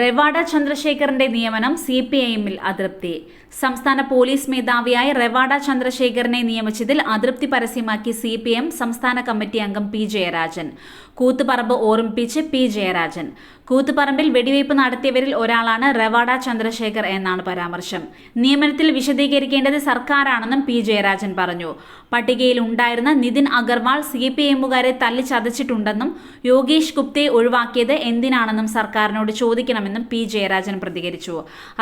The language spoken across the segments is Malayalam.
റെവാഡ ചന്ദ്രശേഖറിന്റെ നിയമനം സി പി ഐ എമ്മിൽ അതൃപ്തി. സംസ്ഥാന പോലീസ് മേധാവിയായി റെവാഡ ചന്ദ്രശേഖറിനെ നിയമിച്ചതിൽ അതൃപ്തി പരസ്യമാക്കി സി പി എം സംസ്ഥാന കമ്മിറ്റി അംഗം പി ജയരാജൻ. കൂത്തുപറമ്പ് ഓർമ്മിപ്പിച്ച് പി ജയരാജൻ. കൂത്തുപറമ്പിൽ വെടിവയ്പ് നടത്തിയവരിൽ ഒരാളാണ് റെവാഡ ചന്ദ്രശേഖർ എന്നാണ് പരാമർശം. നിയമനത്തിൽ വിശദീകരിക്കേണ്ടത് സർക്കാരാണെന്നും പി ജയരാജൻ പറഞ്ഞു. പട്ടികയിൽ ഉണ്ടായിരുന്ന നിതിൻ അഗർവാൾ സി പി എമ്മുകാരെ തല്ലിച്ചതച്ചിട്ടുണ്ടെന്നും യോഗേഷ് ഗുപ്തയെ ഒഴിവാക്കിയത് എന്തിനാണെന്നും സർക്കാരിനോട് ചോദിക്കണമെന്നും പി ജയരാജൻ പ്രതികരിച്ചു.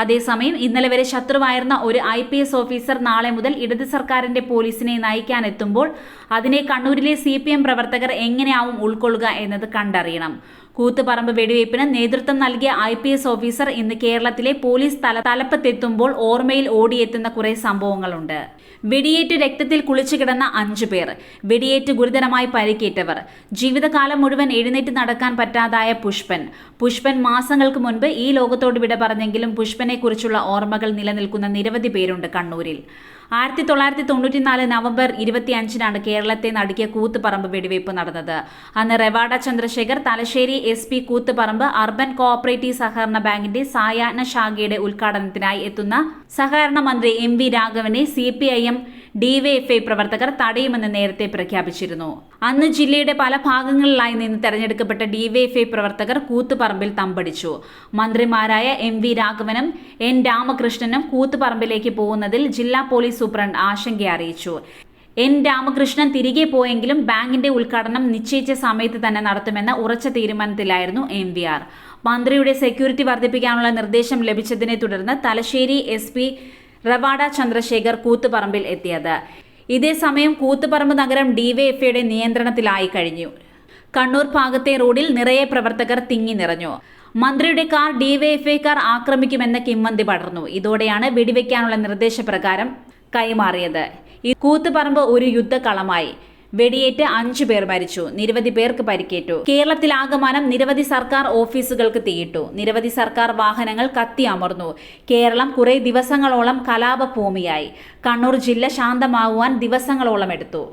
അതേസമയം ഇന്നലെ വരെ ശത്രുവായിരുന്ന ഒരു ഐ പി എസ് ഓഫീസർ നാളെ മുതൽ ഇടത് സർക്കാരിന്റെ പോലീസിനെ നയിക്കാനെത്തുമ്പോൾ അതിനെ കണ്ണൂരിലെ സി പി എം പ്രവർത്തകർ എങ്ങനെയാവും ഉൾക്കൊള്ളുക എന്നത് കണ്ടറിയണം. കൂത്തുപറമ്പ് വെടിവയ്പ്പിന് നേതൃത്വം നൽകിയ ഐ പി എസ് ഓഫീസർ ഇന്ന് കേരളത്തിലെ പോലീസ് തല തലപ്പത്തെത്തുമ്പോൾ ഓർമ്മയിൽ ഓടിയെത്തുന്ന കുറെ സംഭവങ്ങളുണ്ട്. വെടിയേറ്റ് രക്തത്തിൽ കുളിച്ചു കിടന്ന അഞ്ചു പേർ. വെടിയേറ്റ് ഗുരുതരമായി പരിക്കേറ്റവർ. ജീവിതകാലം മുഴുവൻ എഴുന്നേറ്റ് നടക്കാൻ പറ്റാതായ പുഷ്പൻ. പുഷ്പൻ മാസങ്ങൾക്ക് മുൻപ് ഈ ലോകത്തോട് വിട പറഞ്ഞെങ്കിലും പുഷ്പനെ കുറിച്ചുള്ള ഓർമ്മകൾ നിലനിൽക്കുന്ന നിരവധി പേരുണ്ട് കണ്ണൂരിൽ. ആയിരത്തി തൊള്ളായിരത്തി തൊണ്ണൂറ്റിനാല് നവംബർ ഇരുപത്തി അഞ്ചിനാണ് കേരളത്തെ നടുക്കിയ കൂത്തുപറമ്പ് വെടിവയ്പ് നടന്നത്. അന്ന് Ravada Chandrasekhar Thalassery S P Koothuparamba urban cooperative സഹകരണ ബാങ്കിന്റെ സായാഹ്ന ശാഖയുടെ ഉദ്ഘാടനത്തിനായി എത്തുന്ന സഹകരണ മന്ത്രി M V രാഘവനെ C P I M DYFI പ്രവർത്തകർ തടയുമെന്ന് നേരത്തെ പ്രഖ്യാപിച്ചിരുന്നു. അന്ന് ജില്ലയുടെ പല ഭാഗങ്ങളിലായി നിന്ന് തെരഞ്ഞെടുക്കപ്പെട്ട ഡിവൈഎഫ്ഐ പ്രവർത്തകർ കൂത്തുപറമ്പിൽ തമ്പടിച്ചു. മന്ത്രിമാരായ എം വി രാഘവനും എൻ രാമകൃഷ്ണനും കൂത്തുപറമ്പിലേക്ക് പോകുന്നതിൽ ജില്ലാ പോലീസ് സൂപ്രണ്ട് ആശങ്ക അറിയിച്ചു. എൻ രാമകൃഷ്ണൻ തിരികെ പോയെങ്കിലും ബാങ്കിന്റെ ഉദ്ഘാടനം നിശ്ചയിച്ച സമയത്ത് തന്നെ നടത്തുമെന്ന ഉറച്ച തീരുമാനത്തിലായിരുന്നു എം വി ആർ. മന്ത്രിയുടെ സെക്യൂരിറ്റി വർദ്ധിപ്പിക്കാനുള്ള നിർദ്ദേശം ലഭിച്ചതിനെ തുടർന്ന് തലശ്ശേരി എസ് റവാഡ ചന്ദ്രശേഖർ കൂത്തുപറമ്പിൽ എത്തിയത്. ഇതേസമയം കൂത്തുപറമ്പ് നഗരം ഡിവൈഎഫ്ഐയുടെ നിയന്ത്രണത്തിലായി കഴിഞ്ഞു. കണ്ണൂർ ഭാഗത്തെ റോഡിൽ നിറയെ പ്രവർത്തകർ തിങ്ങി നിറഞ്ഞു. മന്ത്രിയുടെ കാർ ഡിവൈഎഫ്ഐക്കാർ ആക്രമിക്കുമെന്ന കിംവന്തി പടർന്നു. ഇതോടെയാണ് വെടിവെക്കാനുള്ള നിർദ്ദേശപ്രകാരം കൈമാറിയത്. ഈ കൂത്തുപറമ്പ് ഒരു യുദ്ധക്കളമായി. വെടിയേറ്റ് അഞ്ചു പേർ മരിച്ചു. നിരവധി പേർക്ക് പരിക്കേറ്റു. കേരളത്തിൽ ആകമാനം നിരവധി സർക്കാർ ഓഫീസുകൾക്ക് തീയിട്ടു. നിരവധി സർക്കാർ വാഹനങ്ങൾ കത്തി അമർന്നു. കേരളം കുറെ ദിവസങ്ങളോളം കലാപഭൂമിയായി. കണ്ണൂർ ജില്ല ശാന്തമാകുവാൻ ദിവസങ്ങളോളം എടുത്തു.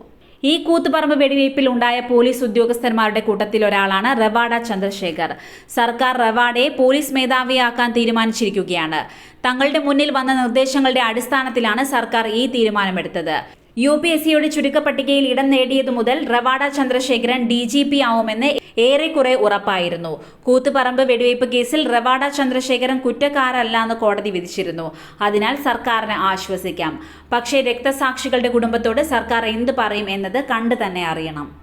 ഈ കൂത്തുപറമ്പ് വെടിവയ്പിൽ ഉണ്ടായ പോലീസ് ഉദ്യോഗസ്ഥന്മാരുടെ കൂട്ടത്തിൽ ഒരാളാണ് റവാഡ ചന്ദ്രശേഖർ. സർക്കാർ റവാഡയെ പോലീസ് മേധാവിയാക്കാൻ തീരുമാനിച്ചിരിക്കുകയാണ്. തങ്ങളുടെ മുന്നിൽ വന്ന നിർദ്ദേശങ്ങളുടെ അടിസ്ഥാനത്തിലാണ് സർക്കാർ ഈ തീരുമാനമെടുത്തത്. യു പി എസ് സിയുടെ ചുരുക്കപ്പട്ടികയിൽ ഇടം നേടിയതു മുതൽ Ravada Chandrasekharan D G P ആവുമെന്ന് ഏറെക്കുറെ ഉറപ്പായിരുന്നു. കൂത്തുപറമ്പ് വെടിവയ്പ് കേസിൽ റവാഡ ചന്ദ്രശേഖരൻ കുറ്റക്കാരല്ല എന്ന് കോടതി വിധിച്ചിരുന്നു. അതിനാൽ സർക്കാരിനെ ആശ്വസിക്കാം. പക്ഷേ രക്തസാക്ഷികളുടെ കുടുംബത്തോട് സർക്കാർ എന്ത് പറയും എന്നത് കണ്ടു തന്നെ അറിയണം.